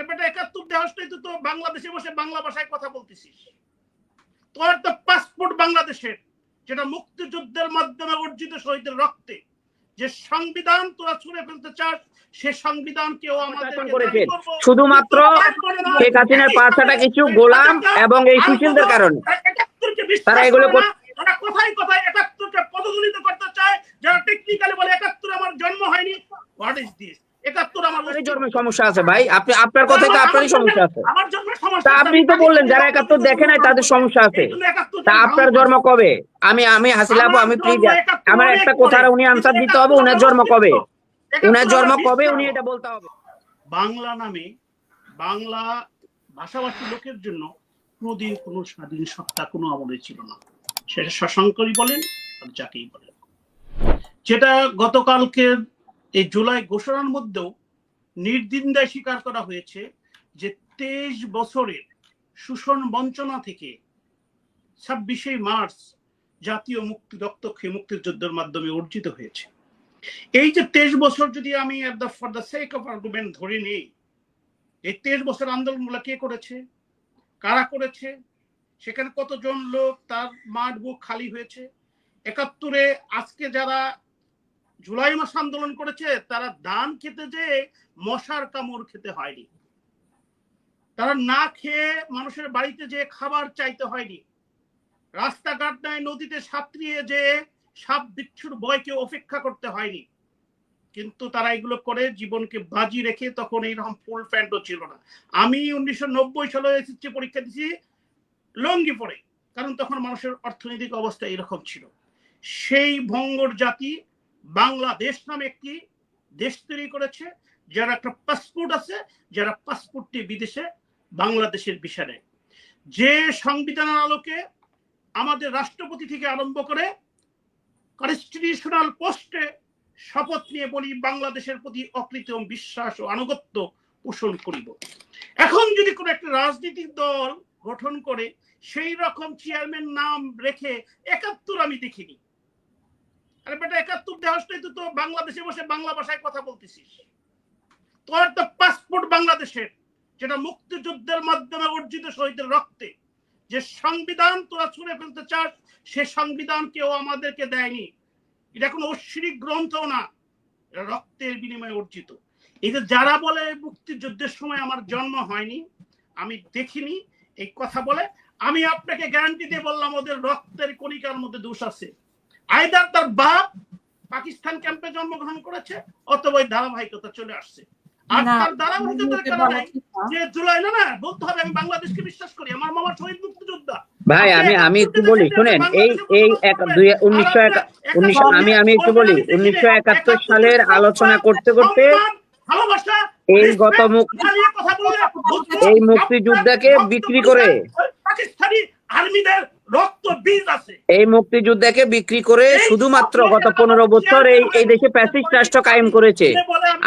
আরে বেটা একাত্তর দেহসটাই তো তো বাংলাদেশে বসে বাংলা ভাষায় কথা বলতেছিস? তোর তো পাসপোর্ট বাংলাদেশের যেটা মুক্তিযুদ্ধের মাধ্যমে অর্জিত শহীদের রক্তে। যে সংবিধান তোরা ছুঁড়ে ফেলতে চাস সে সংবিধানকেও আমাদের শুধুমাত্র শেখ হাসিনার পাঁচটা কিছু গোলাম এবং এই সুশীলদের কারণে। তারা এগুলো কথাই কথাই একাত্তরকে পদদলিত করতে চায় যারা টেকনিক্যালি বলে একাত্তর আমার জন্ম হয়নি। হোয়াট ইজ দিস একাত্তর আমার জন্মের সমস্যা আছে ভাই। আপনি আপনার কথাই তো আপনারই সমস্যা আছে। আমার জন্ম সমস্যা আপনি তো বললেন যারা একাত্তর দেখে নাই তাদের সমস্যা আছে। তা আপনার জন্ম কবে? আমি আমি হাসিল আপু আমি প্লিজ আমার একটা কথা উনি আনসার দিতে হবে উনার জন্ম কবে? উনার জন্ম কবে উনি এটা বলতে হবে? বাংলা নামে বাংলা ভাষাভাষী লোকের জন্য কোনোদিন কোনো স্বাধীন সত্তা কোনো আমলে ছিল না। সেটা শশাঙ্করই বলেন আর যাকেই বলেন। যেটা গতকালকের এই জুলাই ঘোষণার মধ্যেও নির্দিন্দায় স্বীকার করা হয়েছে যে তেইশ বছরের শোষণ বঞ্চনা থেকে ছাব্বিশে মার্চ জাতীয় মুক্তি রক্তক্ষে মুক্তিযুদ্ধের মাধ্যমে অর্জিত হয়েছে। এই যে তেইশ বছর যদি আমি for the sake of argument ধরে নেই, এই তেইশ বছর আন্দোলনগুলো কে করেছে? কারা করেছে? সেখানে কতজন লোক তার মাঠ বুক খালি হয়েছে? একাত্তরে আজকে যারা জুলাই মাস আন্দোলন করেছে, তারা ধান খেতে যে মশার কামড় খেতে হয়নি। তারা না খেয়ে মানুষের বাড়িতে যে খাবার চাইতে হয়নি। রাস্তাঘাট নাই নদীতে সাঁতরিয়ে যে সাপ বিচ্ছুর ভয়কে অপেক্ষা করতে হয়নি। কিন্তু তারা এগুলো করে জীবনকে বাজি রেখে তখন এইরকম ফুল প্যান্টও ছিল না। আমি উনিশশো নব্বই সালে এসএসসি পরীক্ষা দিছি, লঙ্গি পরে, কারণ তখন মানুষের অর্থনৈতিক অবস্থা এরকম ছিল। সেই ভঙ্গর জাতি বাংলাদেশ নামে একটি দেশ তৈরি করেছে, যারা একটা পাসপোর্ট আছে, যারা পাসপোর্টটি বিদেশে, বাংলাদেশের বিষয় যে সংবিধানের আলোকে আমাদের রাষ্ট্রপতি থেকে আরম্ভ করে কনস্টিটিউশনাল পোস্টে শপথ নিয়ে বলি, বাংলাদেশের প্রতি অকৃত্রিম বিশ্বাস ও আনুগত্য পোষণ করিব। এখন যদি কোনো একটা রাজনৈতিক দল গঠন করে, সেই রকম চেয়ারম্যান নাম রেখে একাত্তর আমি দেখিনি। আরে বেটা, একাত্তর দেহসটাই তো তো বাংলাদেশে বসে বাংলা ভাষায় কথা বলতেছিস। তোর তো পাসপোর্ট বাংলাদেশের, যেটা মুক্তিযুদ্ধের মাধ্যমে অর্জিত শহীদের রক্তে। যে সংবিধান তোরা ছুঁড়ে ফেলতে চাস, সে সংবিধান কেউ আমাদেরকে দেয়নি। এটা কোনো গ্রন্থ না, এটা রক্তের বিনিময়ে অর্জিত। এই যে যারা বলে মুক্তিযুদ্ধের সময় আমার জন্ম হয়নি, আমি দেখিনি এই কথা বলে, আমি আপনাকে গ্যারান্টি দিয়ে বললাম, ওদের রক্তের কণিকার মধ্যে দোষ আছে। আইদার তার বাপ পাকিস্তান ক্যাম্পে জন্মগ্রহণ করেছে অথবা ওই ধারাবাহিকতা চলে আসছে। আর তার ধারাবাহিকতার কারণে। যে জুলাই না না বলতে হবে আমি বাংলাদেশকে বিশ্বাস করি আমার মামা শহীদ মুক্তিযোদ্ধা। ভাই আমি আমি একটু বলি শুনেন এই এই এক দুই উনিশশো এক- উনিশশো আমি আমি একটু বলি উনিশশো একাত্তর সালের আলোচনা করতে করতে এই গত এই মুক্তিযোদ্ধাকে বিক্রি করে পাকিস্তানি আর্মিদের এই মুক্তিযুদ্ধকে বিক্রি করে শুধুমাত্র গত পনেরো বছর এই এই দেশে প্যাসিস্ট রাষ্ট্র কায়েম করেছে।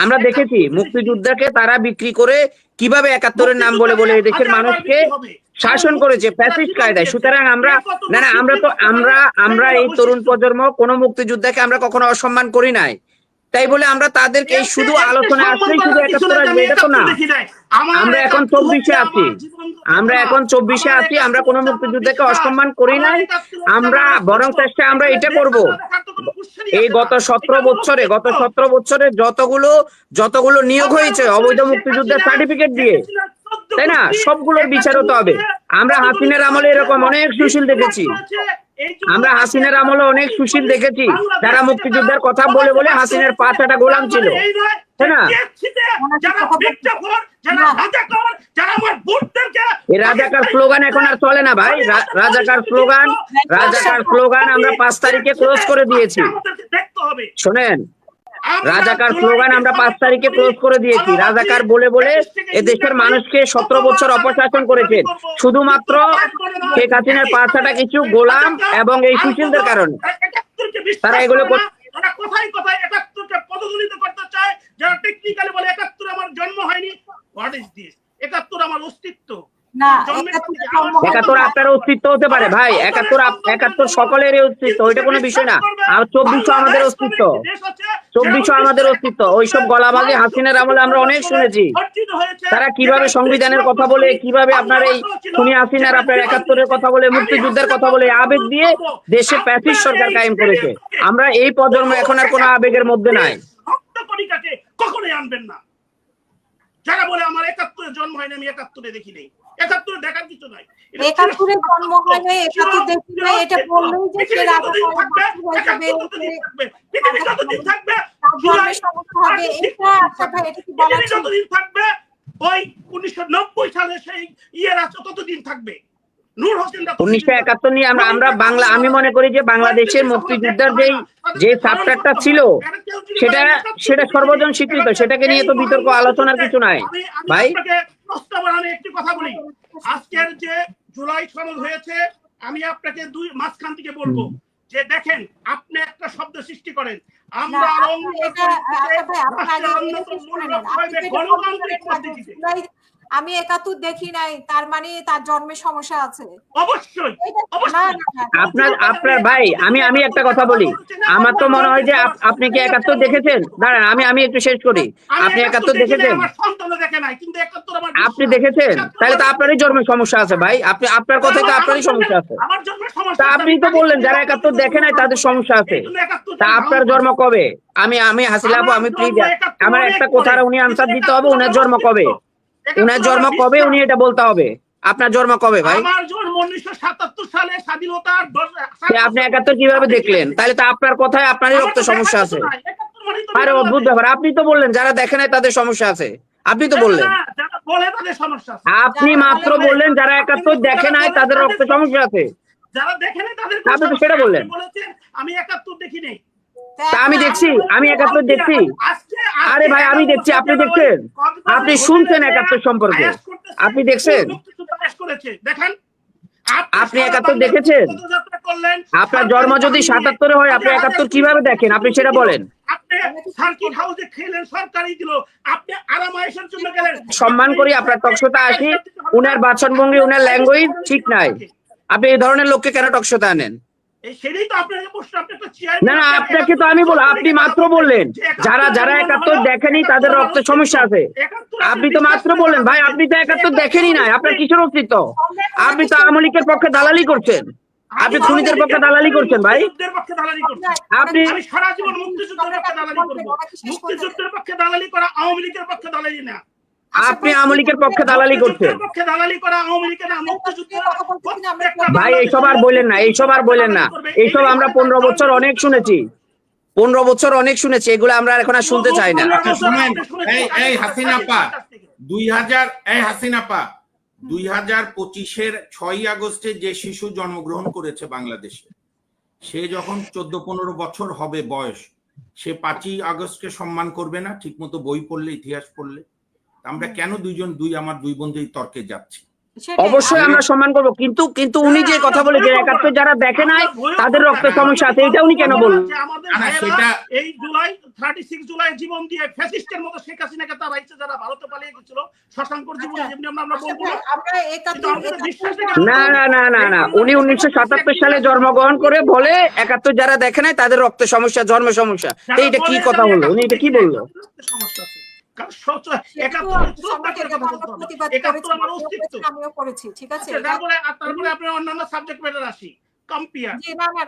আমরা দেখেছি মুক্তিযুদ্ধকে তারা বিক্রি করে কীভাবে একাত্তরের নাম বলে বলে এই দেশের মানুষকে শাসন করেছে প্যাসিস্ট কায়দায়। সুতরাং আমরা না না আমরা তো আমরা আমরা এই তরুণ প্রজন্ম কোনো মুক্তিযোদ্ধাকে আমরা কখনো অসম্মান করি নাই। তাই বলে আমরা তাদেরকে শুধু আলোচনা আসলেই শুধু একাত্তর আসবে এটা তো না। আমরা এখন চব্বিশে আছি আমরা এখন চব্বিশে আছি আমরা কোনো মুক্তিযুদ্ধকে অসম্মান করি নাই। আমরা বরং চেষ্টা আমরা এটা করব। এই গত সতেরো বছরে গত সতেরো বছরে যতগুলো যতগুলো নিয়োগ হয়েছে অবৈধ মুক্তিযুদ্ধের সার্টিফিকেট দিয়ে। তাই না? সবগুলোর বিচার হতে হবে। আমরা হাসিনের আমলে এরকম অনেক সুশীল দেখেছি। আমরা হাসিনের আমলে অনেক সুশীল দেখেছি। যারা মুক্তিযুদ্ধের কথা বলে বলে হাসিনের পাঁচটা গোলাম ছিল। তাই না? এই রাজাকার স্লোগান এখন আর চলে না ভাই। রা- রাজাকার স্লোগান রাজাকার স্লোগান আমরা পাঁচ তারিখে ক্লোজ করে দিয়েছি। শোনেন রাজাকার স্লোগান আমরা পাঁচ তারিখে ক্লোজ করে দিয়েছি। রাজাকার বলে বলে এ দেশের মানুষকে সতেরো বছর অপশাসন করেছেন শুধুমাত্র শেখ হাসিনার পাঁচটা কিছু গোলাম এবং এই সুশীলদের কারণে। তারা এগুলো তারা কোথায় কোথায় একাত্তরকে পদদলিত করতে চায়। যারা টেকনিক্যালি বলে একাত্তর আমার জন্ম হয়নি হোয়াট ইজ দিস একাত্তর আমার অস্তিত্ব। একাত্তরে আপনার অস্তিত্ব হতে পারে ভাই একাত্তর একাত্তর সকলেরই অস্তিত্ব ওইটা কোনো বিষয় না। আর চব্বিশশো আমাদের অস্তিত্ব। চব্বিশশো আমাদের অস্তিত্ব। ওইসব গলাবাজি হাসিনের আমলে আমরা অনেক শুনেছি। তারা কীভাবে সংবিধানের কথা বলে কীভাবে আপনার এই খুনি হাসিনার আপনার একাত্তরের কথা বলে মুক্তিযুদ্ধের কথা বলে আবেগ দিয়ে দেশে প্যাসিস সরকার কায়েম করেছে। আমরা এই প্রজন্ম এখন আর কোনো আবেগের মধ্যে নাই। কখনোই আনবেন না। যারা বলে আমার একাত্তরে জন্ম হয়নি আমি একাত্তরে দেখি নেই। একাত্তরে দেখার কিছু নাই। একাত্তরে জন্ম হয়নি একাত্তর দেখি নাই, এটা বললেই যে সে থাকবে, পৃথিবী যতদিন থাকবে, হবে এটা এটা কি বলা যতদিন থাকবে ওই উনিশশো নব্বই সালে সেই ইয়ের আছে ততদিন থাকবে। উনিশশো একাত্তর নিয়ে আমরা আমরা বাংলা আমি মনে করি যে বাংলাদেশের মুক্তিযুদ্ধের যেই যে চ্যাপ্টারটা ছিল সেটা সেটা সর্বজন স্বীকৃত সেটাকে নিয়ে তো বিতর্ক আলোচনার কিছু নাই। ভাই? আমি একটি কথা বলি। আজকের যে জুলাই সনদ হয়েছে আমি আপনাকে দুই মাঝখান থেকে বলব যে দেখেন আপনি একটা শব্দ সৃষ্টি করেন। আমরা গণতান্ত্রিক পদ্ধতিতে। আমি একাত্তর দেখি নাই তার মানে তার জন্মের সমস্যা আছে অবশ্যই। আপনার আপনার ভাই আমি আমি একটা কথা বলি আমার তো মনে হয় যে আপনি কি একাত্তর দেখেছেন দাঁড়ান আমি আমি একটু শেষ করি আপনি একাত্তর দেখেছেন আপনি দেখেছেন তাহলে তো আপনারই জন্মের সমস্যা আছে ভাই আপনি আপনার কথাই তো আপনারই সমস্যা আছে আমার জন্মের সমস্যা তা আপনি তো বললেন যারা একাত্তর দেখে নাই তাদের সমস্যা আছে তা আপনার জন্ম কবে আমি আমি হাসিলা আপু আমি প্লিজ আমার একটা কথার উনি আনসার দিতে হবে উনার জন্ম কবে উনার জন্ম কবে? উনি এটা বলতে হবে। আপনার জন্ম কবে ভাই? আমার জন্ম উনিশশো সাতাত্তর সালে স্বাধীনতার আপনি একাত্তর কীভাবে দেখলেন? তাহলে তো আপনার কথায় আপনারই রক্ত সমস্যা আছে। তো আরে। অদ্ভুত ব্যাপার। আপনি তো বললেন যারা দেখে নাই তাদের সমস্যা আছে। আপনি তো বললেন। যারা বলে তাদের সমস্যা আছে। আপনি মাত্র বললেন যারা একাত্তর দেখে নাই তাদের রক্ত সমস্যা আছে। যারা দেখে নাই তাদের আপনি তো সেটা বললেন। আমি একাত্তর দেখি নেই তা আমি দেখছি আমি একাত্তর দেখছি। আরে ভাই, আমি দেখছি, আপনি দেখছেন? আপনি শুনছেন একাত্তর সম্পর্কে? আপনি দেখছেন? দেখেন। আপনি একাত্তর দেখেছেন? আপনার জন্ম যদি সাতাত্তরে হয় আপনি একাত্তর কীভাবে দেখেন? আপনি সেটা বলেন। সম্মান করি আপনার টকশোতে আসি। উনার বাচনভঙ্গি উনার ল্যাঙ্গুয়েজ ঠিক নাই। আপনি এই ধরনের লোককে কেন টকশোতে আনেন? আপনাকে না না তো আমি বল আপনি মাত্র বললেন যারা যারা একাত্তর দেখেনি তাদের রক্তের সমস্যা আছে। আপনি তো মাত্র বললেন ভাই আপনি তো একাত্তর দেখেনি নাই আপনার কিসের অস্তিত্ব? আপনি তো আওয়ামী লীগের পক্ষে দালালি করছেন। আপনি খুনিদের পক্ষে দালালি করছেন ভাই। আপনি- সারা জীবন মুক্তিযুদ্ধের পক্ষে দালালি করব। মুক্তিযুদ্ধের পক্ষে দালালি করা আওয়ামী লীগের পক্ষে দালালি না। আপনি আওয়ামী লীগের পক্ষে দালালি করছেন। মুক্তিযুদ্ধের পক্ষে দালালি করা আওয়ামী লীগের না মুক্তিযুদ্ধের প্রত্যেকটা ভাই এইসব আর বললেন না এইসব আর বললেন না। এইসব আমরা পনেরো বছর অনেক শুনেছি। পনেরো বছর অনেক শুনেছি এগুলো আমরা এখন আর শুনতে চাই না। এই- এই দুই হাজার এই হাসিনা দুই হাজার পঁচিশের ছয়ই আগস্টে যে শিশু জন্মগ্রহণ করেছে বাংলাদেশে সে যখন চোদ্দ পনেরো বছর হবে বয়স সে পাঁচই আগস্টকে সম্মান করবে না ঠিকমতো বই পড়লে ইতিহাস পড়লে। আমরা কেন দুইজন দুই আমার দুই বন্ধু এই তর্কে যাচ্ছি? অবশ্যই আমরা সম্মান করব কিন্তু কিন্তু উনি যে কথা বলে যে একাত্তর যারা দেখে নাই তাদের রক্তের সমস্যা আছে এটা উনি কেন বললেন আমাদের না, না, সেটা- এই জুলাই থার্টি সিক্স জুলাই জীবন দিয়ে ফ্যাসিস্টের মতো শেখ হাসিনাকে তারা ইচ্ছে যারা ভারতে পালিয়ে গেছিল শশাঙ্কর জীবন। যেমনি আমরা আমরা বলব না। না না না না উনি উনিশশো সাতাত্তর সালে জন্মগ্রহণ করে বলে একাত্তর যারা দেখে নাই তাদের রক্তের সমস্যা জন্মের সমস্যা। এইটা কি কথা হলো উনি এটা কি বলল? সমস্যা আছে। করেছি, ঠিক আছে? আচ্ছা, তারপরে আপনার অন্যান্য সাবজেক্ট ম্যাটার আসি। কম্পিয়ার